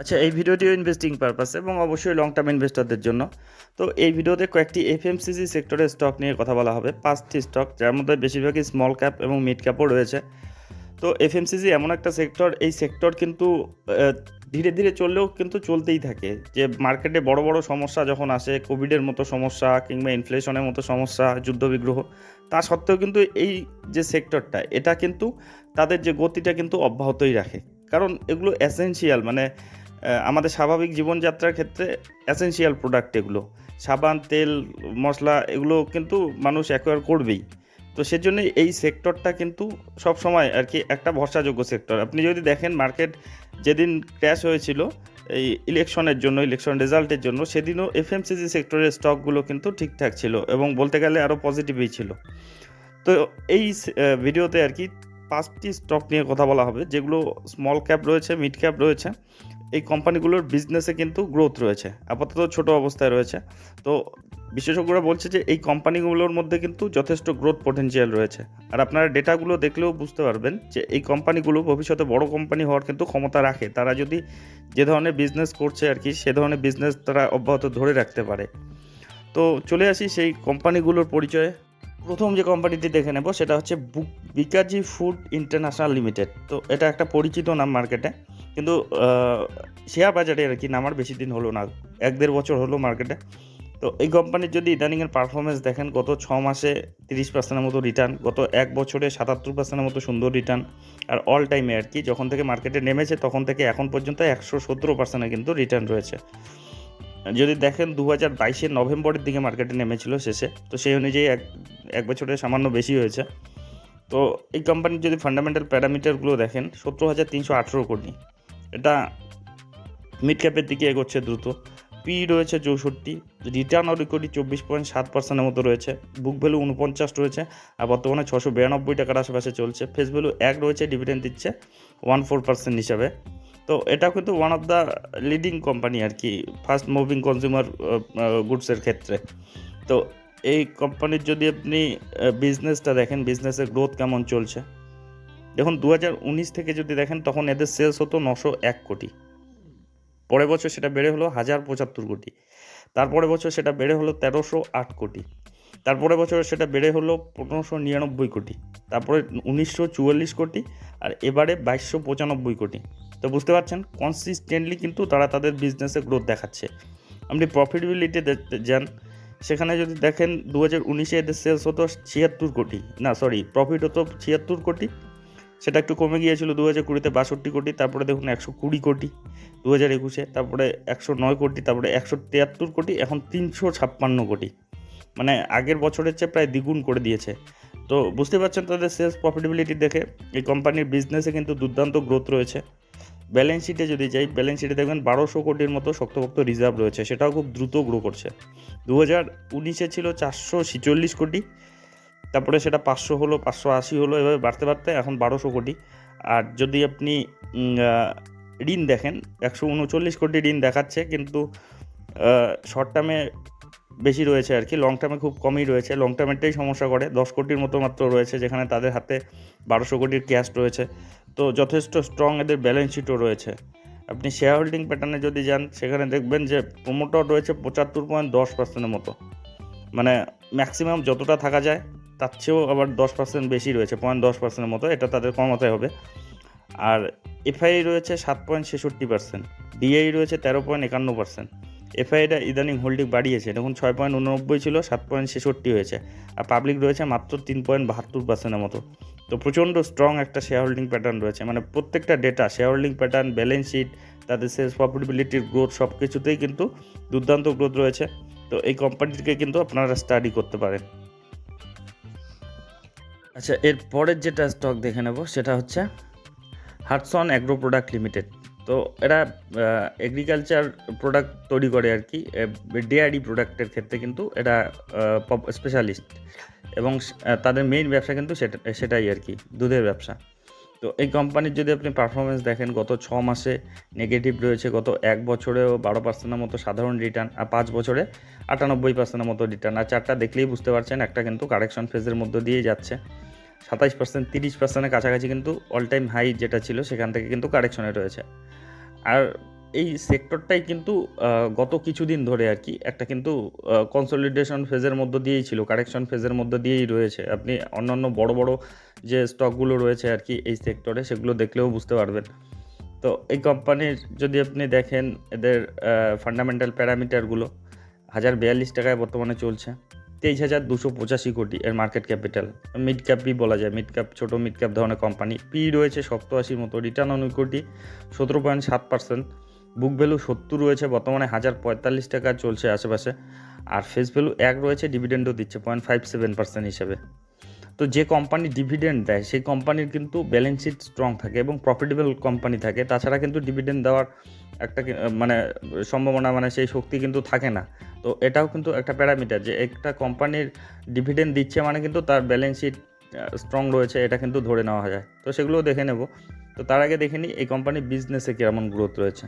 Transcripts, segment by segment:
আচ্ছা এই ভিডিওটিও investing purpose এবং অবশ্যই লং টার্ম ইনভেস্টরদের জন্য। তো এই ভিডিওতে কয়েকটি এফএমসিজি সেক্টরের স্টক নিয়ে কথা বলা হবে। পাঁচটি স্টক যার মধ্যে বেশিরভাগই স্মল ক্যাপ এবং মিড ক্যাপও রয়েছে। তো এফএমসিজি এমন একটা সেক্টর এই সেক্টর কিন্তু ধীরে ধীরে চললেও কিন্তু চলতেই থাকে। যে মার্কেটে বড় বড় সমস্যা যখন আসে কোভিডের মতো সমস্যা কিংবা ইনফ্লেশনের মতো সমস্যা, যুদ্ধবিগ্রহ, তা সত্ত্বেও কিন্তু এই যে সেক্টরটা এটা কিন্তু তাদের যে গতিটা কিন্তু অব্যাহতই রাখে। কারণ এগুলো এসেনশিয়াল মানে আমাদের স্বাভাবিক জীবনযাত্রার ক্ষেত্রে এসেনশিয়াল প্রোডাক্ট এগুলো। সাবান, তেল, মশলা এগুলো কিন্তু মানুষ অ্যাকোয়ার করবেই। তো সেজন্য এই সেক্টরটা কিন্তু সব সময় আর কি একটা ভরসাযোগ্য সেক্টর আপনি যদি দেখেন মার্কেট যেদিন ক্র্যাশ হয়েছিল, এই ইলেকশনের জন্য ইলেকশন রেজাল্টের জন্য, সেদিনও এফএমসিজি সেক্টরের স্টকগুলো কিন্তু ঠিকঠাক ছিল এবং বলতে গেলে আরও পজিটিভই ছিল। তো এই ভিডিওতে আর কি পাঁচটি স্টক নিয়ে কথা বলা হবে, যেগুলো স্মল ক্যাপ রয়েছে মিড ক্যাপ রয়েছে। এই কোম্পানিগুলোর বিজনেসে কিন্তু গ্রোথ রয়েছে, আপাতত ছোট অবস্থায় রয়েছে। তো বিশেষজ্ঞরা বলছে যে এই কোম্পানিগুলোর মধ্যে কিন্তু যথেষ্ট গ্রোথ পটেনশিয়াল রয়েছে। আর আপনারা ডেটাগুলো দেখলেও বুঝতে পারবেন যে এই কোম্পানিগুলো ভবিষ্যতে বড় কোম্পানি হওয়ার কিন্তু ক্ষমতা রাখে। তারা যদি যে ধরনের বিজনেস করছে আর কি, সে ধরনের বিজনেস তারা অব্যাহত ধরে রাখতে পারে। তো চলে আসি সেই কোম্পানিগুলোর পরিচয়ে। প্রথম যে কোম্পানিটি দেখে নেব, সেটা হচ্ছে book Bikaji food international limited. তো এটা একটা পরিচিত নাম মার্কেটে কিন্তু শেয়ার বাজারে আর কি নামার বেশি দিন হলো না। এক দেড় বছর হলো মার্কেটে তো এই কোম্পানির যদি ইদানিংয়ের পারফরমেন্স দেখেন, গত ছ মাসে তিরিশ পার্সেন্টের মতো রিটার্ন গত এক বছরে সাতাত্তর পার্সেন্টের মতো সুন্দর রিটার্ন আর অল টাইমে আর কি, যখন থেকে মার্কেটে নেমেছে, তখন থেকে এখন পর্যন্ত একশো সতেরো পার্সেন্টের কিন্তু রিটার্ন রয়েছে। যদি দেখেন দু হাজার বাইশের নভেম্বরের দিকে মার্কেটে নেমেছিল শেষে, তো সেই অনুযায়ী এক এক বছরে সামান্য বেশি হয়েছে। তো এই কোম্পানির যদি ফান্ডামেন্টাল প্যারামিটারগুলো দেখেন সত্তর হাজার তিনশো আঠেরো কোটি। এটা মিড ক্যাপের দিকে এগোচ্ছে দ্রুত। পি রয়েছে চৌষট্টি রিটার্ন অন ইকুইটি চব্বিশ পয়েন্ট সাত পার্সেন্টের মতো রয়েছে বুক ভ্যালু উনপঞ্চাশ রয়েছে, আর বর্তমানে ছশো বিরানব্বই টাকার আশেপাশে চলছে। ফেস ভ্যালু এক রয়েছে ডিভিডেন্ড দিচ্ছে ওয়ান ফোর পার্সেন্ট হিসাবে। তো এটা কিন্তু one of the leading company আর কি ফার্স্ট মুভিং কনজিউমার গুডসের ক্ষেত্রে। তো এই কোম্পানির যদি আপনি বিজনেসটা দেখেন বিজনেসের গ্রোথ কেমন চলছে? দেখুন দু হাজার উনিশ থেকে যদি দেখেন, তখন এদের সেলস হতো নশো এক কোটি। পরের বছর সেটা বেড়ে হলো হাজার পঁচাত্তর কোটি। তারপরে বছর সেটা বেড়ে হলো তেরোশো আট কোটি। তারপরে বছর সেটা বেড়ে হলো পনেরোশো নিরানব্বই কোটি। তারপরে উনিশশো চুয়াল্লিশ কোটি আর এবারে বাইশশো পঁচানব্বই কোটি। তো বুঝতে পারছেন কনসিস্টেন্টলি কিন্তু তারা তাদের বিজনেসে গ্রোথ দেখাচ্ছে। আপনি প্রফিটেবিলিটি যান সেখানে যদি দেখেন দু হাজার উনিশে এদের সেলস হতো ছিয়াত্তর কোটি, না সরি প্রফিট হতো ছিয়াত্তর কোটি, সেটা একটু কমে গিয়েছিল দু হাজার কুড়িতে বাষট্টি কোটি, তারপরে দেখুন একশো কুড়ি কোটি দু হাজার একুশে, তারপরে একশো নয় কোটি, তারপরে একশো তিয়াত্তর কোটি, এখন তিনশো ছাপ্পান্ন কোটি। মানে আগের বছরের চেয়ে প্রায় দ্বিগুণ করে দিয়েছে। তো বুঝতে পারছেন তাদের সেলস প্রফিটেবিলিটি দেখে, এই কোম্পানির বিজনেসে কিন্তু দুর্দান্ত গ্রোথ রয়েছে। ব্যালেন্স শিটে যদি যাই ব্যালেন্স শিটে দেখবেন বারোশো কোটির মতো শক্তপোক্ত রিজার্ভ রয়েছে। সেটাও খুব দ্রুত গ্রো করছে। দু হাজার উনিশে ছিল চারশো ছিচল্লিশ কোটি, তারপরে সেটা পাঁচশো হলো, পাঁচশো আশি হলো, এভাবে বাড়তে বাড়তে এখন বারোশো কোটি। আর যদি আপনি ঋণ দেখেন, একশো উনচল্লিশ কোটি ঋণ দেখাচ্ছে, কিন্তু শর্ট টার্মে বেশি রয়েছে আর কি লং টার্মে খুব কমই রয়েছে। লং টার্মেরটাই সমস্যা করে। দশ কোটির মতো মাত্র রয়েছে, যেখানে তাদের হাতে বারোশো কোটির ক্যাশ রয়েছে। তো যথেষ্ট স্ট্রং এদের ব্যালেন্স শিটও রয়েছে। আপনি শেয়ার হোল্ডিং প্যাটার্নে যদি যান, সেখানে দেখবেন যে প্রোমোটর রয়েছে পঁচাত্তর পয়েন্ট দশ পার্সেন্টের মতো। মানে ম্যাক্সিমাম যতটা থাকা যায়, তার চেয়েও আবার দশ পার্সেন্ট বেশি রয়েছে পয়েন্ট দশ পার্সেন্টের মতো। এটা তাদের কমাতে হবে। আর এফআই রয়েছে সাত পয়েন্ট ছেষট্টি পার্সেন্ট ডিআই রয়েছে তেরো পয়েন্ট একান্ন পার্সেন্ট এফআইটা ইদানিং হোল্ডিং বাড়িয়েছে। দেখুন, ছয় পয়েন্ট উননব্বই ছিল, সাত পয়েন্ট ছেষট্টি হয়েছে। আর পাবলিক রয়েছে মাত্র তিন পয়েন্ট বাহাত্তর পার্সেন্টের মতো। তো প্রচণ্ড স্ট্রং একটা শেয়ার হোল্ডিং প্যাটার্ন রয়েছে। মানে প্রত্যেকটা data share holding pattern balance sheet তাদের সেলস প্রফিটেবিলিটির গ্রোথ সব কিছুতেই কিন্তু দুর্দান্ত গ্রোথ রয়েছে। তো এই কোম্পানিটিকে কিন্তু আপনারা স্টাডি করতে পারেন। আচ্ছা এর পরের যেটা স্টক দেখে নেব, সেটা হচ্ছে হাটসন অ্যাগ্রো প্রোডাক্ট লিমিটেড তো এরা এগ্রিকালচার প্রোডাক্ট তৈরি করে আর কি। ডেয়ারি প্রোডাক্টের ক্ষেত্রে কিন্তু এটা স্পেশালিস্ট এবং তাদের মেইন ব্যবসা কিন্তু সেটা, সেটাই আর কি, দুধের ব্যবসা। তো এই কোম্পানির যদি আপনি পারফরমেন্স দেখেন, গত ছ মাসে নেগেটিভ রয়েছে, গত এক বছরেও বারো পার্সেন্টের মতো সাধারণ রিটার্ন আর পাঁচ বছরে আটানব্বই পার্সেন্টের মতো রিটার্ন আর চারটা দেখলেই বুঝতে পারছেন, একটা কিন্তু কারেকশন ফেজের মধ্যে দিয়েই যাচ্ছে। সাতাইশ পার্সেন্ট তিরিশ পার্সেন্টের কাছাকাছি কিন্তু অল টাইম হাই যেটা ছিল, সেখান থেকে কিন্তু কারেকশনে রয়েছে। আর এই সেক্টরটাই কিন্তু গত কিছুদিন ধরে আর কি, একটা কিন্তু কনসলিডেশন ফেজের মধ্য দিয়েই ছিল কারেকশন ফেজের মধ্য দিয়েই রয়েছে। আপনি অন্যান্য বড় বড় যে স্টকগুলো রয়েছে আর কি, এই সেক্টরে সেগুলো দেখলেও বুঝতে পারবেন। তো এই কোম্পানির যদি আপনি দেখেন, এদের ফান্ডামেন্টাল প্যারামিটারগুলো হাজার বিয়াল্লিশ টাকায় বর্তমানে চলছে। তেইশ হাজার দুশো পঁচাশি কোটি এর মার্কেট ক্যাপিটাল মিড ক্যাপই বলা যায় মিড ক্যাপ ছোটো মিড ক্যাপ ধরনের কোম্পানি পি রয়েছে সপ্তআশির মতো রিটার্ন অন ইকুইটি সতেরো পয়েন্ট সাত পার্সেন্ট বুক ভ্যালু সত্তর রয়েছে, বর্তমানে হাজার পঁয়তাল্লিশ টাকা চলছে আশেপাশে। আর ফেস ভ্যালু এক রয়েছে ডিভিডেন্ডও দিচ্ছে পয়েন্ট ফাইভ সেভেন পার্সেন্ট হিসেবে। তো যে কোম্পানি ডিভিডেন্ড দেয়, সেই কোম্পানির কিন্তু ব্যালেন্স শিট স্ট্রং থাকে এবং প্রফিটেবল কোম্পানি থাকে। তাছাড়া কিন্তু ডিভিডেন্ড দেওয়ার একটা মানে সম্ভাবনা মানে সেই শক্তি কিন্তু থাকে না। তো এটাও কিন্তু একটা প্যারামিটার যে একটা কোম্পানির ডিভিডেন্ড দিচ্ছে মানে কিন্তু তার ব্যালেন্স শিট স্ট্রং রয়েছে, এটা কিন্তু ধরে নেওয়া যায়। তো সেগুলোও দেখে নেব। তো তার আগে দেখে নিই, এই কোম্পানির বিজনেসে কেমন গ্রোথ রয়েছে।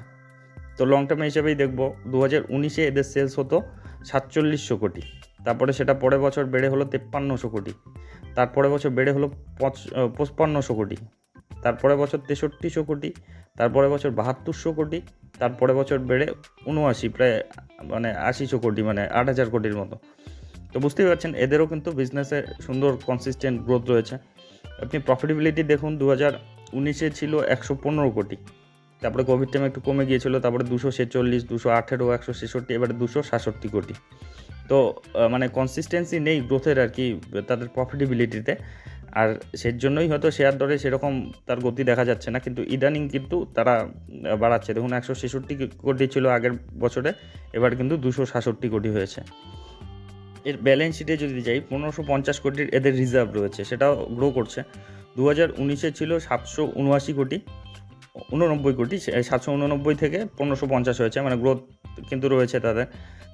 তো লং টার্ম হিসেবেই দেখব। দু হাজার উনিশে এদের সেলস হতো সাতচল্লিশশো কোটি। তারপরে সেটা পরের বছর বেড়ে হলো তেপ্পান্নশো কোটি। তারপরে বছর বেড়ে হলো পঁচ- পঁচপান্নশো কোটি। তারপরে বছর তেষট্টিশো কোটি তারপরে বছর বাহাত্তরশো কোটি তারপরে বছর বেড়ে উনআশি প্রায় মানে আশিশো কোটি মানে আট হাজার কোটির মতো। তো বুঝতেই পারছেন, এদেরও কিন্তু বিজনেসে সুন্দর কনসিস্টেন্ট গ্রোথ রয়েছে। আপনি প্রফিটেবিলিটি দেখুন দু হাজার উনিশে ছিল একশো পনেরো কোটি। তারপরে কোভিড টাইমে একটু কমে গিয়েছিল, তারপরে দুশো ছেচল্লিশ, দুশো আঠেরো, একশো ছেষট্টি, এবার দুশো সাতষট্টি কোটি। তো মানে কনসিস্টেন্সি নেই গ্রোথের আর কি, তাদের প্রফিটেবিলিটিতে আর সের জন্যই হয়তো শেয়ার দরে সেরকম তার গতি দেখা যাচ্ছে না, কিন্তু ইদানিং কিন্তু তারা বাড়াচ্ছে। দেখুন, একশো ছেষট্টি কোটি ছিল আগের বছরে, এবার কিন্তু দুশো সাতষট্টি কোটি হয়েছে। এর ব্যালেন্স শিটে যদি যাই, পনেরোশো পঞ্চাশ কোটির এদের রিজার্ভ রয়েছে, সেটাও গ্রো করছে। দু হাজার উনিশে ছিল সাতশো উনআশি কোটি উননব্বই কোটি সাতশো উননব্বই থেকে পনেরোশো পঞ্চাশ হয়েছে মানে গ্রোথ কিন্তু রয়েছে তাদের।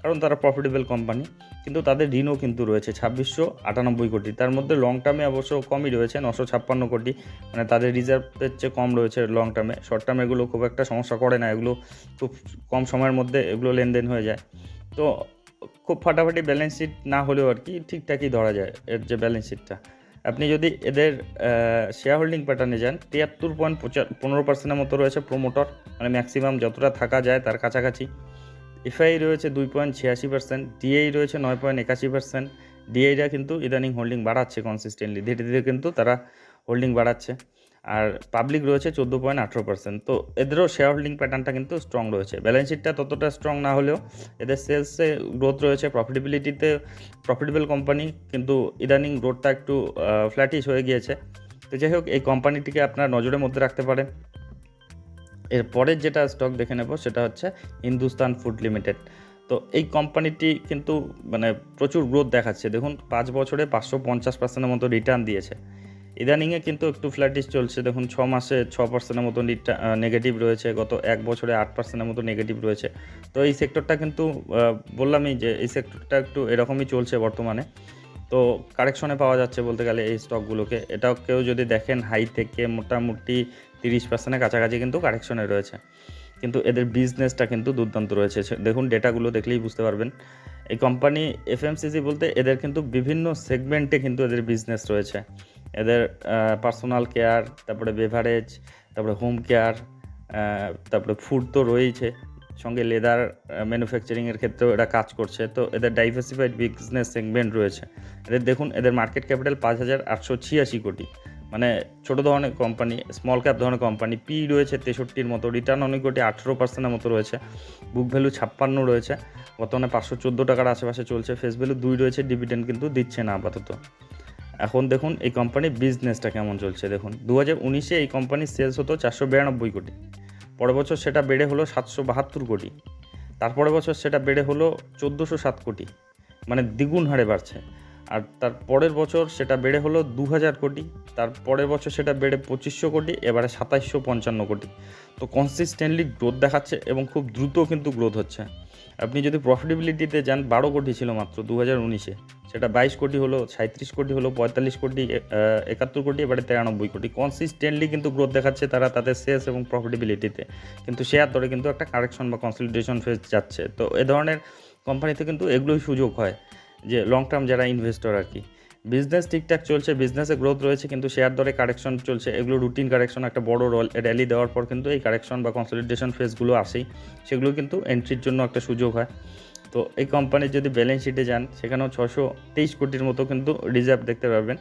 কারণ তারা প্রফিটেবল কোম্পানি কিন্তু তাদের ঋণও কিন্তু রয়েছে ছাব্বিশশো আটানব্বই কোটি। তার মধ্যে লং টার্মে অবশ্য কমই রয়েছে, নশো ছাপ্পান্ন কোটি। মানে তাদের রিজার্ভের চেয়ে কম রয়েছে লং টার্মে শর্ট টার্মে এগুলো খুব একটা সমস্যা করে না, এগুলো খুব কম সময়ের মধ্যে এগুলো লেনদেন হয়ে যায়। তো খুব ফাটাফাটি ব্যালেন্স শিট না হলেও আর কি ঠিকঠাকই ধরা যায়, এর যে ব্যালেন্স শিটটা আপনি যদি এদের শেয়ার হোল্ডিং প্যাটার্নে যান, তিয়াত্তর পয়েন্ট পনেরো পার্সেন্টের মতো রয়েছে প্রোমোটর মানে ম্যাক্সিমাম যতটা থাকা যায় তার কাছাকাছি। এফআই রয়েছে দুই পয়েন্ট ছিয়াশি পার্সেন্ট ডিএই রয়েছে নয় পয়েন্ট একাশি পার্সেন্ট ডিআইরা কিন্তু ইদানিং হোল্ডিং বাড়াচ্ছে কনসিস্টেন্টলি ধীরে ধীরে কিন্তু তারা হোল্ডিং বাড়াচ্ছে। আর পাবলিক রয়েছে চোদ্দ পয়েন্ট আঠেরো পার্সেন্ট তো এদেরও শেয়ার হোল্ডিং প্যাটার্নটা কিন্তু স্ট্রং রয়েছে। ব্যালেন্স শিটটা ততটা স্ট্রং না হলেও এদের সেলসে গ্রোথ রয়েছে প্রফিটেবিলিটিতে প্রফিটেবল কোম্পানি কিন্তু ইদানিং গ্রোথটা একটু ফ্ল্যাটিশ হয়ে গিয়েছে। তো যাই হোক, এই কোম্পানিটিকে আপনার নজরের মধ্যে রাখতে পারেন। এর পরের যেটা স্টক দেখে নেব, সেটা হচ্ছে হিন্দুস্তান ফুড লিমিটেড তো এই কোম্পানিটি কিন্তু মানে প্রচুর গ্রোথ দেখাচ্ছে। দেখুন, পাঁচ বছরে পাঁচশো পঞ্চাশ পার্সেন্টের মতো রিটার্ন দিয়েছে। ইদানিংয়ে কিন্তু একটু ফ্ল্যাটিশ চলছে। দেখুন, ছ মাসে ছ পার্সেন্টের মতো নেগেটিভ রয়েছে। গত এক বছরে আট পার্সেন্টের মতো নেগেটিভ রয়েছে। তো এই সেক্টরটা কিন্তু বললামই যে এই সেক্টরটা একটু এরকমই চলছে বর্তমানে। তো কারেকশনে পাওয়া যাচ্ছে বলতে গেলে এই স্টকগুলোকে এটাও কেউ যদি দেখেন হাই থেকে মোটামুটি তিরিশ পার্সেন্টের কাছাকাছি কিন্তু কারেকশনে রয়েছে। কিন্তু এদের বিজনেসটা কিন্তু দুর্দান্ত রয়েছে। দেখুন ডেটাগুলো দেখলেই বুঝতে পারবেন। এই কোম্পানি এফএমসিসি বলতে এদের কিন্তু বিভিন্ন সেগমেন্টে কিন্তু এদের বিজনেস রয়েছে। এদের পার্সোনাল কেয়ার তারপরে বেভারেজ তারপরে হোম কেয়ার তারপরে ফুড তো রয়েছে সঙ্গে লেদার ম্যানুফ্যাকচারিংয়ের ক্ষেত্রেও এরা কাজ করছে। তো এদের ডাইভার্সিফাইড বিজনেস সেগমেন্ট রয়েছে। এদের দেখুন, এদের মার্কেট ক্যাপিটাল পাঁচ হাজার আটশো ছিয়াশি কোটি। মানে ছোটো ধরনের কোম্পানি স্মল ক্যাপ ধরনের কোম্পানি পি রয়েছে তেষট্টির মতো রিটার্ন অনেক কোটি আঠেরো পার্সেন্টের মতো রয়েছে। বুক ভ্যালু ছাপ্পান্ন রয়েছে। বর্তমানে পাঁচশো চোদ্দ টাকার আশেপাশে চলছে। ফেস ভ্যালু দুই রয়েছে ডিভিডেন্ড কিন্তু দিচ্ছে না আপাতত। এখন দেখুন এই কোম্পানির বিজনেসটা কেমন চলছে, দেখুন। দু হাজার উনিশে এই কোম্পানির সেলস হতো চারশো বিরানব্বই কোটি। পরের বছর সেটা বেড়ে হলো সাতশো বাহাত্তর কোটি। তারপরে বছর সেটা বেড়ে হলো চোদ্দোশো সাত কোটি। মানে দ্বিগুণ হারে বাড়ছে। আর তার পরের বছর সেটা বেড়ে হলো দু হাজার কোটি। তার পরের বছর সেটা বেড়ে পঁচিশশো কোটি, এবারে সাতাইশশো পঞ্চান্ন কোটি। তো কনসিস্টেন্টলি গ্রোথ দেখাচ্ছে এবং খুব দ্রুত কিন্তু গ্রোথ হচ্ছে। আপনি যদি প্রফিটেবিলিটিতে যান, বারো কোটি ছিল মাত্র দু হাজার উনিশে। সেটা বাইশ কোটি হলো সাঁত্রিশ কোটি হলো, পঁয়তাল্লিশ কোটি একাত্তর কোটি, এবারে তিরানব্বই কোটি। কনসিস্টেন্টলি কিন্তু গ্রোথ দেখাচ্ছে তারা তাদের সেলস এবং প্রফিটেবিলিটিতে কিন্তু শেয়ার দরে কিন্তু একটা কারেকশন বা কনসলিডেশন ফেস যাচ্ছে। তো এ ধরনের কোম্পানিতে কিন্তু এগুলোই সুযোগ হয়, যে লং টার্ম যারা ইনভেস্টর আর কি। বিজনেস ঠিকঠাক চলছে বিজনেসে গ্রোথ রয়েছে, কিন্তু শেয়ার দরে কারেকশন চলছে। এগুলো রুটিন কারেকশন একটা বড় রোল র্যালি দেওয়ার পর কিন্তু এই কারেকশন বা কনসলিডেশন ফেজগুলো আসেই। সেগুলো কিন্তু এন্ট্রির জন্য একটা সুযোগ হয়। তো এই কোম্পানির যদি ব্যালেন্স শিটে যান, সেখানেও ছশো তেইশ কোটির মতো কিন্তু রিজার্ভ দেখতে পাবেন।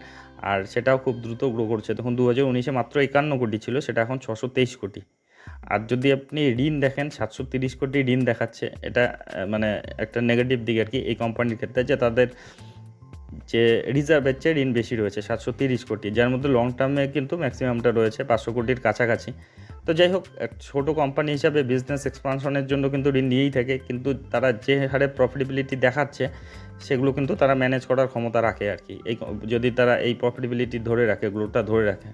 আর সেটাও খুব দ্রুত গ্রো করছে। তখন দু হাজার উনিশে মাত্র একান্ন কোটি ছিল, সেটা এখন ছশো তেইশ কোটি। আর যদি আপনি ঋণ দেখেন, সাতশো তিরিশ কোটি ঋণ দেখাচ্ছে। এটা মানে একটা নেগেটিভ দিক আর কি এই কোম্পানির ক্ষেত্রে, যে তাদের যে রিজার্ভের চেয়ে ঋণ বেশি রয়েছে, সাতশো তিরিশ কোটি, যার মধ্যে লং টার্মে কিন্তু ম্যাক্সিমামটা রয়েছে পাঁচশো কোটির কাছাকাছি। তো যাই হোক ছোট কোম্পানি হিসাবে বিজনেস এক্সপানশনের জন্য কিন্তু ঋণ নিয়েই থাকে, কিন্তু তারা যে হারে প্রফিটেবিলিটি দেখাচ্ছে, সেগুলো কিন্তু তারা ম্যানেজ করার ক্ষমতা রাখে আর কি। এই যদি তারা এই প্রফিটেবিলিটি ধরে রাখে, গ্রোথটা ধরে রাখে।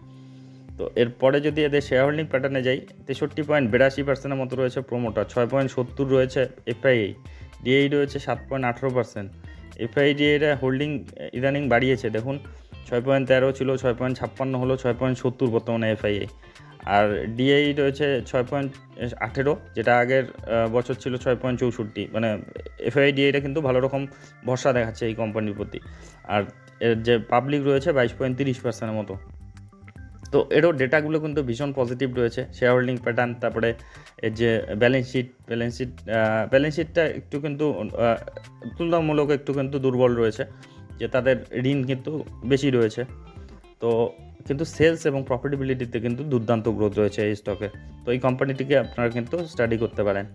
তো এরপরে যদি এদের শেয়ার হোল্ডিং প্যাটার্নে যাই, তেষট্টি পয়েন্ট বিরাশি পার্সেন্টের মতো রয়েছে প্রোমোটার ছয় পয়েন্ট সত্তর রয়েছে এফআইআই ডিআই রয়েছে সাত পয়েন্ট আঠেরো পার্সেন্ট এফআইডিএরা হোল্ডিং ইদানিং বাড়িয়েছে, দেখুন, ছয় পয়েন্ট তেরো ছিল, ছয় পয়েন্ট ছাপ্পান্ন হলো, ছয় পয়েন্ট সত্তর বর্তমানে এফআইআই আর ডিআই রয়েছে ছয় পয়েন্ট আঠেরো, যেটা আগের বছর ছিল ছয় পয়েন্ট চৌষট্টি। মানে এফআই ডিআইটা কিন্তু ভালো রকম ভরসা দেখাচ্ছে এই কোম্পানির প্রতি। আর এর যে পাবলিক রয়েছে, বাইশ পয়েন্ট তিরিশ পার্সেন্টের মতো। তো এরও ডেটাগুলো কিন্তু ভীষণ পজিটিভ রয়েছে। শেয়ার হোল্ডিং প্যাটার্ন তারপরে এর যে balance sheet balance sheet balance শিটটা একটু কিন্তু তুলনামূলক একটু কিন্তু দুর্বল রয়েছে, যে তাদের ঋণ কিন্তু বেশি রয়েছে। তো কিন্তু সেলস এবং প্রফিটেবিলিটিতে কিন্তু দুর্দান্ত গ্রোথ রয়েছে এই স্টকে তো এই কোম্পানিটিকে আপনারা কিন্তু স্টাডি করতে পারেন।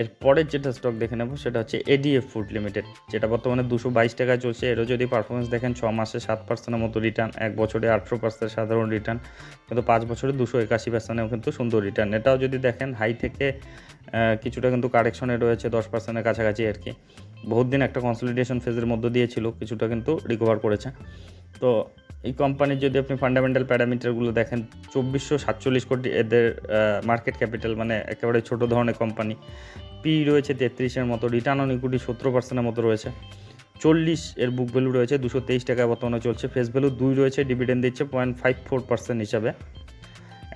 এর পরের যেটা স্টক দেখে নেব, সেটা হচ্ছে এডিএফ ফুড লিমিটেড যেটা বর্তমানে দুশো বাইশ টাকায় চলছে। এরও যদি পারফরমেন্স দেখেন, ছ মাসে সাত পার্সেন্টের মতো রিটার্ন এক বছরে আঠেরো পার্সেন্ট সাধারণ রিটার্ন কিন্তু পাঁচ বছরে দুশো একাশি পার্সেন্টেও কিন্তু সুন্দর রিটার্ন এটাও যদি দেখেন হাই থেকে কিছুটা কিন্তু কারেকশনে রয়েছে, দশ পার্সেন্টের কাছাকাছি আর কি। বহুত দিন একটা কনসলিডেশন ফেজের মধ্যে দিয়েছিল, কিছুটা কিন্তু রিকভার করেছে। তো এই কোম্পানির যদি আপনি ফান্ডামেন্টাল প্যারামিটারগুলো দেখেন, চব্বিশশো সাতচল্লিশ কোটি এদের মার্কেট ক্যাপিটাল মানে একেবারে ছোট ধরনের কোম্পানি পি রয়েছে তেত্রিশের মতো রিটার্ন অন ইকুইটি সতেরো পার্সেন্টের মতো রয়েছে। চল্লিশ এর বুক ভ্যালু রয়েছে দুশো তেইশ টাকায় বর্তমানে চলছে। ফেস ভ্যালু দুই রয়েছে ডিভিডেন্ড দিচ্ছে পয়েন্ট ফাইভ ফোর পার্সেন্ট হিসাবে।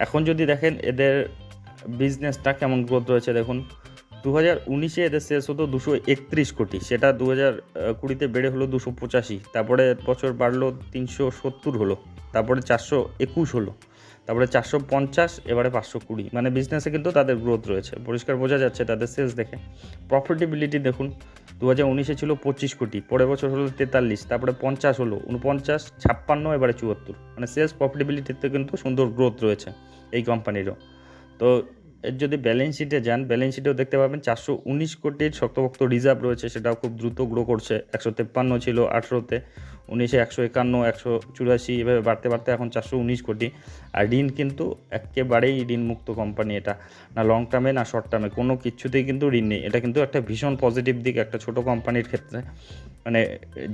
এখন যদি দেখেন এদের বিজনেসটা কেমন গ্রোথ রয়েছে, দেখুন দু হাজার উনিশে এদের শেষ হতো দুশো একত্রিশ কোটি, সেটা দু হাজার কুড়িতে বেড়ে হলো দুশো পঁচাশি, তারপরে বছর বাড়লো তিনশো সত্তর হলো, তারপরে চারশো একুশ হলো। তারপরে চারশো পঞ্চাশ, এবারে পাঁচশো কুড়ি। মানে বিজনেসে কিন্তু তাদের গ্রোথ রয়েছে। পরিষ্কার বোঝা যাচ্ছে তাদের সেলস দেখে। প্রফিটেবিলিটি দেখুন দু হাজার উনিশে ছিল পঁচিশ কোটি, পরের বছর হলো তেতাল্লিশ, তারপরে পঞ্চাশ হলো উনপঞ্চাশ ছাপ্পান্ন, এবারে চুয়াত্তর। মানে সেলস প্রফিটেবিলিটিতে কিন্তু সুন্দর গ্রোথ রয়েছে এই কোম্পানিরও তো এর যদি ব্যালেন্স শিটে যান ব্যালেন্স শিটেও দেখতে পাবেন চারশো উনিশ কোটির শক্তভক্ত রিজার্ভ রয়েছে, সেটাও খুব দ্রুত গ্রো করছে। একশো তেপ্পান্ন ছিল আঠেরোতে, উনিশে একশো একান্ন, একশো চুরাশি, এভাবে বাড়তে বাড়তে এখন চারশো উনিশ কোটি। আর ঋণ কিন্তু একেবারেই ঋণমুক্ত কোম্পানি এটা। না লং টার্মে না শর্ট টার্মে কোনো কিছুতেই কিন্তু ঋণ নেই। এটা কিন্তু একটা ভীষণ পজিটিভ দিক একটা ছোট কোম্পানির ক্ষেত্রে। মানে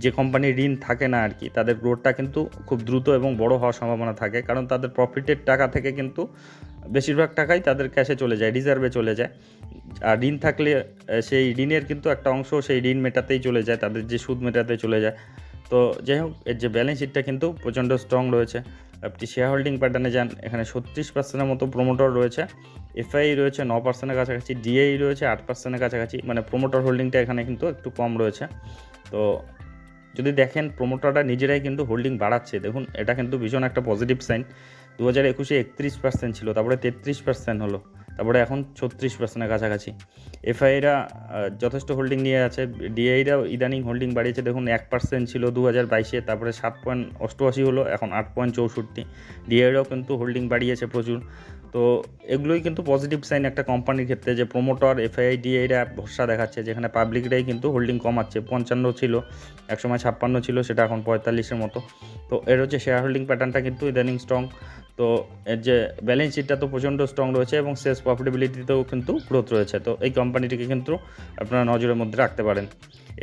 যে কোম্পানির ঋণ থাকে না আর কি, তাদের গ্রোথটা কিন্তু খুব দ্রুত এবং বড় হওয়ার সম্ভাবনা থাকে। কারণ তাদের প্রফিটের টাকা থেকে কিন্তু বেশিরভাগ টাকাই তাদের ক্যাশে চলে যায় রিজার্ভে চলে যায়। আর ঋণ থাকলে সেই ঋণের কিন্তু একটা অংশ সেই ঋণ মেটাতেই চলে যায়, তাদের যে সুদ মেটাতে চলে যায়। তো যাই হোক, এর যে ব্যালেন্স শিটটা কিন্তু প্রচণ্ড স্ট্রং রয়েছে। আপনি শেয়ার হোল্ডিং প্যাটার্নে যান, এখানে ছত্রিশ পার্সেন্টের মতো প্রোমোটর রয়েছে। এফআই রয়েছে ন পার্সেন্টের কাছাকাছি ডিআই রয়েছে, আট পার্সেন্টের কাছাকাছি মানে প্রোমোটর হোল্ডিংটা এখানে কিন্তু একটু কম রয়েছে। তো যদি দেখেন প্রোমোটাররা নিজেরাই কিন্তু হোল্ডিং বাড়াচ্ছে। দেখুন, এটা কিন্তু ভীষণ একটা পজিটিভ সাইন দু হাজার একুশে একত্রিশ পার্সেন্ট ছিল, তারপরে তেত্রিশ পার্সেন্ট হলো, তারপরে এখন ছত্রিশ পার্সেন্টের কাছাকাছি। এফআইরা যথেষ্ট হোল্ডিং নিয়ে আছে ডিআইরা ইদানিং হোল্ডিং বাড়িয়েছে, দেখুন এক পার্সেন্ট ছিল দু হাজার বাইশে, তারপরে সাত পয়েন্ট অষ্টআশি হলো, এখন আট পয়েন্ট চৌষট্টি। ডিআইরাও কিন্তু হোল্ডিং বাড়িয়েছে প্রচুর। তো এগুলোই কিন্তু পজিটিভ সাইন একটা কোম্পানির ক্ষেত্রে যে প্রোমোটর এফআই ডিআইরা ভরসা দেখাচ্ছে, যেখানে পাবলিকরাই কিন্তু হোল্ডিং কমাচ্ছে, পঞ্চান্ন ছিল, একসময় ছাপ্পান্ন ছিল, সেটা এখন পঁয়তাল্লিশের মতো। তো এর হচ্ছে শেয়ার হোল্ডিং প্যাটার্নটা কিন্তু ইদানিং স্ট্রং তো এর যে ব্যালেন্স শিটটা তো প্রচণ্ড স্ট্রং রয়েছে এবং সেলস প্রফিটেবিলিটিতেও কিন্তু গ্রোথ রয়েছে। তো এই কোম্পানিটিকে কিন্তু আপনারা নজরের মধ্যে রাখতে পারেন।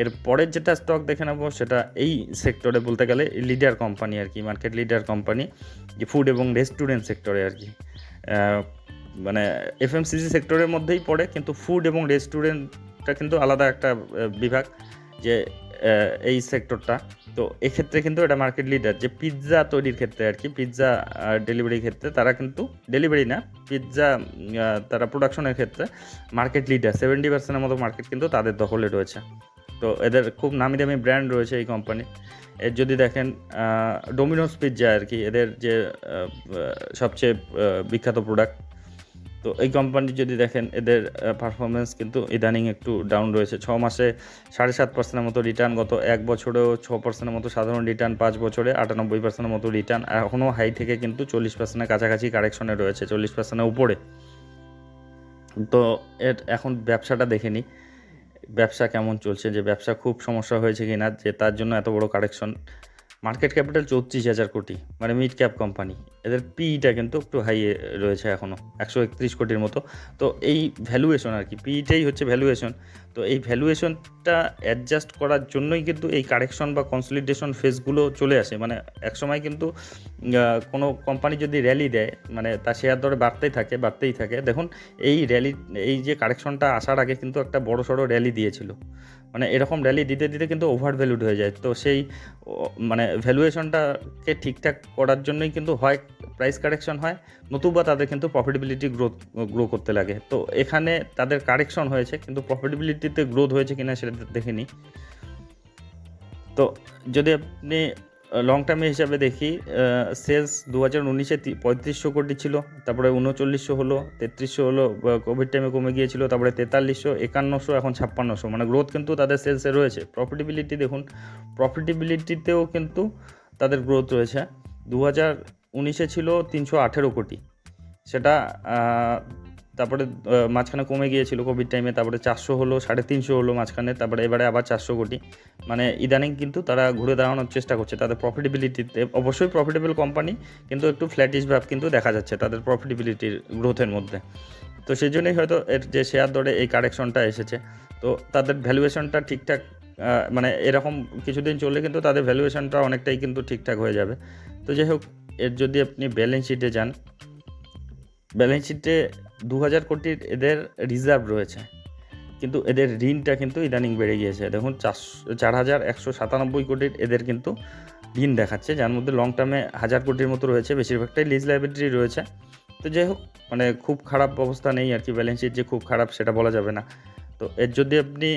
এর পরের যেটা স্টক দেখে নেব সেটা এই সেক্টরে বলতে গেলে লিডার কোম্পানি আর কি মার্কেট লিডার কোম্পানি যে ফুড এবং রেস্টুরেন্ট সেক্টরে আর কি। মানে এফএমসিসি সেক্টরের মধ্যেই পড়ে, কিন্তু ফুড এবং রেস্টুরেন্টটা কিন্তু আলাদা একটা বিভাগ। যে এই সেক্টরটা তো এক্ষেত্রে কিন্তু এটা মার্কেট লিডার যে পিৎজা তৈরির ক্ষেত্রে আর কি পিৎজা ডেলিভারির ক্ষেত্রে তারা কিন্তু ডেলিভারি না পিৎজা তারা প্রোডাকশনের ক্ষেত্রে মার্কেট লিডার সেভেন্টি পার্সেন্টের মতো মার্কেট কিন্তু তাদের দখলে রয়েছে। তো এদের খুব নামি দামি ব্র্যান্ড রয়েছে এই কোম্পানি এর যদি দেখেন ডোমিনোস পিৎজা আর কি, এদের যে সবচেয়ে বিখ্যাত প্রোডাক্ট তো এই কোম্পানির যদি দেখেন, এদের পারফরমেন্স কিন্তু ইদানিং একটু ডাউন রয়েছে। ছ মাসে সাড়ে সাত পার্সেন্টের মতো রিটার্ন গত এক বছরেও ছ পার্সেন্টের মতো সাধারণ রিটার্ন পাঁচ বছরে আটানব্বই পার্সেন্টের মতো রিটার্ন এখনও হাই থেকে কিন্তু চল্লিশ পার্সেন্টের কাছাকাছি কারেকশনে রয়েছে, চল্লিশ পার্সেন্টের উপরে। তো এর, এখন ব্যবসাটা দেখে নিই ব্যবসা কেমন চলছে, যে ব্যবসা খুব সমস্যা হয়েছে কি না যে তার জন্য এত বড় কারেকশন মার্কেট ক্যাপিটাল চৌত্রিশ হাজার কোটি মানে মিড ক্যাপ কোম্পানি এদের পিইটা কিন্তু একটু হাই রয়েছে এখনও একশো একত্রিশ কোটির মতো। তো এই ভ্যালুয়েশন আর কি পিইটাই হচ্ছে ভ্যালুয়েশন তো এই ভ্যালুয়েশনটা অ্যাডজাস্ট করার জন্যই কিন্তু এই কারেকশন বা কনসলিডেশন ফেজগুলো চলে আসে। মানে একসময় কিন্তু কোনো কোম্পানি যদি র্যালি দেয় মানে তার শেয়ার দরে বাড়তেই থাকে বাড়তেই থাকে। দেখুন, এই র্যালি এই যে কারেকশনটা আসার আগে কিন্তু একটা বড় সড়ো র্যালি দিয়েছিল। মানে এরকম র্যালি দিতে দিতে কিন্তু ওভার ভ্যালুড হয়ে যায়। তো সেই মানে ভ্যালুয়েশনটাকে ঠিকঠাক করার জন্যই কিন্তু হয় প্রাইস কারেকশন হয়, নতুবা তাদের কিন্তু প্রফিটেবিলিটি গ্রোথ গ্রো করতে লাগে। তো এখানে তাদের কারেকশন হয়েছে, কিন্তু প্রফিটেবিলিটিতে গ্রোথ হয়েছে কিনা সেটা দেখেনি তো যদি আপনি লং টার্মে হিসাবে দেখি সেলস দু হাজার উনিশে পঁয়ত্রিশশো কোটি ছিল, তারপরে উনচল্লিশশো হলো, তেত্রিশশো হলো কোভিড টাইমে কমে গিয়েছিল, তারপরে তেতাল্লিশশো, একান্নশো, এখন ছাপ্পান্নশো। মানে গ্রোথ কিন্তু তাদের সেলসে রয়েছে। প্রফিটেবিলিটি দেখুন প্রফিটেবিলিটিতেও কিন্তু তাদের গ্রোথ রয়েছে। দু হাজার উনিশে ছিল তিনশো আঠেরো কোটি। সেটা তারপরে মাঝখানে কমে গিয়েছিল কোভিড টাইমে তারপরে চারশো হলো, সাড়ে তিনশো হলো মাঝখানে, তারপরে এবারে আবার চারশো কোটি। মানে ইদানিং কিন্তু তারা ঘুরে দাঁড়ানোর চেষ্টা করছে, তাদের প্রফিটেবিলিটিতে অবশ্যই প্রফিটেবল কোম্পানি কিন্তু একটু ফ্ল্যাটিশ ভাব কিন্তু দেখা যাচ্ছে তাদের প্রফিটেবিলিটির গ্রোথের মধ্যে। তো সেই জন্যই হয়তো এর যে শেয়ার দরে এই কারেকশনটা এসেছে। তো তাদের ভ্যালুয়েশনটা ঠিকঠাক মানে এরকম কিছুদিন চললে কিন্তু তাদের ভ্যালুয়েশনটা অনেকটাই কিন্তু ঠিকঠাক হয়ে যাবে। তো যাই হোক, এর যদি আপনি ব্যালেন্স শিটে যান ব্যালেন্স শিটে দু হাজার কোটির এদের রিজার্ভ রয়েছে। কিন্তু এদের ঋণটা কিন্তু ইদানিং বেড়ে গিয়েছে। দেখুন, চারশো চার হাজার একশো সাতানব্বই কোটির এদের কিন্তু ঋণ দেখাচ্ছে, যার মধ্যে লং টার্মে হাজার কোটির মতো রয়েছে। বেশিরভাগটাই লিজ লাইবিলিটি রয়েছে। তো যাই হোক মানে খুব খারাপ অবস্থা নেই আর কি ব্যালেন্স শিট যে খুব খারাপ সেটা বলা যাবে না। তো এর যদি আপনি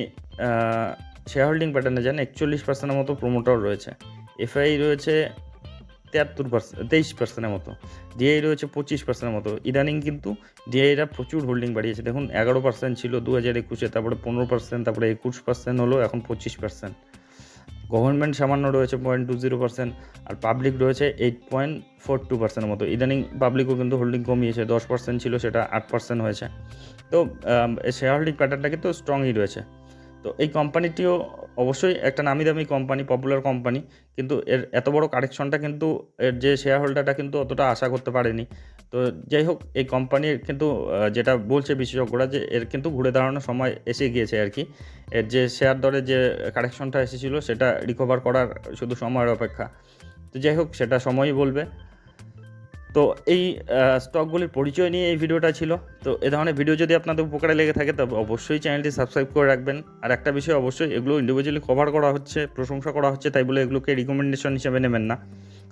শেয়ার হোল্ডিং প্যাটার্নে যান, একচল্লিশ পার্সেন্টের মতো প্রোমোটার রয়েছে। এফআই রয়েছে তিয়াত্তর পার্সেন্ট তেইশ পার্সেন্টের মতো। ডিআই রয়েছে পঁচিশ পার্সেন্টের মতো। ইদানিং কিন্তু ডিআইরা প্রচুর হোল্ডিং বাড়িয়েছে। দেখুন, এগারো পার্সেন্ট ছিল দু হাজার একুশে, তারপরে পনেরো পার্সেন্ট তারপরে একুশ পার্সেন্ট হলো, এখন পঁচিশ পার্সেন্ট গভর্নমেন্ট সামান্য রয়েছে পয়েন্ট টু জিরো পার্সেন্ট আর পাবলিক রয়েছে এইট পয়েন্ট ফোর টু পার্সেন্টের মতো। ইদানিং পাবলিকও কিন্তু হোল্ডিং কমিয়েছে, দশ পার্সেন্ট ছিল, সেটা আট পার্সেন্ট হয়েছে। তো শেয়ার হোল্ডিং প্যাটার্নটা কিন্তু স্ট্রংই রয়েছে। তো এই কোম্পানিটিও অবশ্যই একটা নামি দামি কোম্পানি পপুলার কোম্পানি কিন্তু এর এত বড় কারেকশনটা কিন্তু এর যে শেয়ার হোল্ডারটা কিন্তু অতটা আশা করতে পারেনি। তো যাই হোক, এই কোম্পানির কিন্তু যেটা বলছে বিশেষজ্ঞরা যে এর কিন্তু ঘুরে দাঁড়ানোর সময় এসে গিয়েছে আর কি। এর যে শেয়ার দরে যে কারেকশনটা এসেছিল, সেটা রিকভার করার শুধু সময়ের অপেক্ষা। তো যাই হোক, সেটা সময়ই বলবে। তো এই স্টকগুলির পরিচয় নিয়ে এই ভিডিওটা ছিল। তো এ ধরনের ভিডিও যদি আপনাদের উপকারে লেগে থাকে, তবে অবশ্যই চ্যানেলটি সাবস্ক্রাইব করে রাখবেন। আর একটা বিষয় অবশ্যই, এগুলো ইন্ডিভিজুয়ালি কভার করা হচ্ছে, প্রশংসা করা হচ্ছে, তাই বলে এগুলোকে রিকমেন্ডেশন হিসেবে নেবেন না।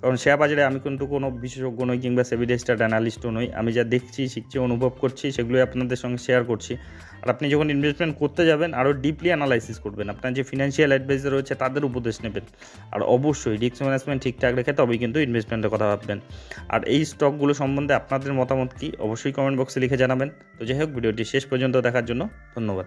কারণ শেয়ার বাজারে আমি কিন্তু কোনো বিশেষজ্ঞ নই কিংবা সেভিডেস্টার্ড অ্যানালিস্টও নই। আমি যা দেখছি, শিখছি, অনুভব করছি, সেগুলোই আপনাদের সঙ্গে শেয়ার করছি। আর আপনি যখন ইনভেস্টমেন্ট করতে যাবেন, আরও ডিপলি অ্যানালাইসিস করবেন। আপনার যে ফিনান্সিয়াল অ্যাডভাইজার রয়েছে, তাদের উপদেশ নেবেন। আর অবশ্যই রিস্ক ম্যানেজমেন্ট ঠিকঠাক রেখে তবেই কিন্তু ইনভেস্টমেন্টের কথা ভাববেন। আর এই স্টকগুলো সম্বন্ধে আপনাদের মতামত কি? অবশ্যই কমেন্ট বক্সে লিখে জানাবেন। তো যাই হোক, ভিডিওটি শেষ পর্যন্ত দেখার জন্য ধন্যবাদ।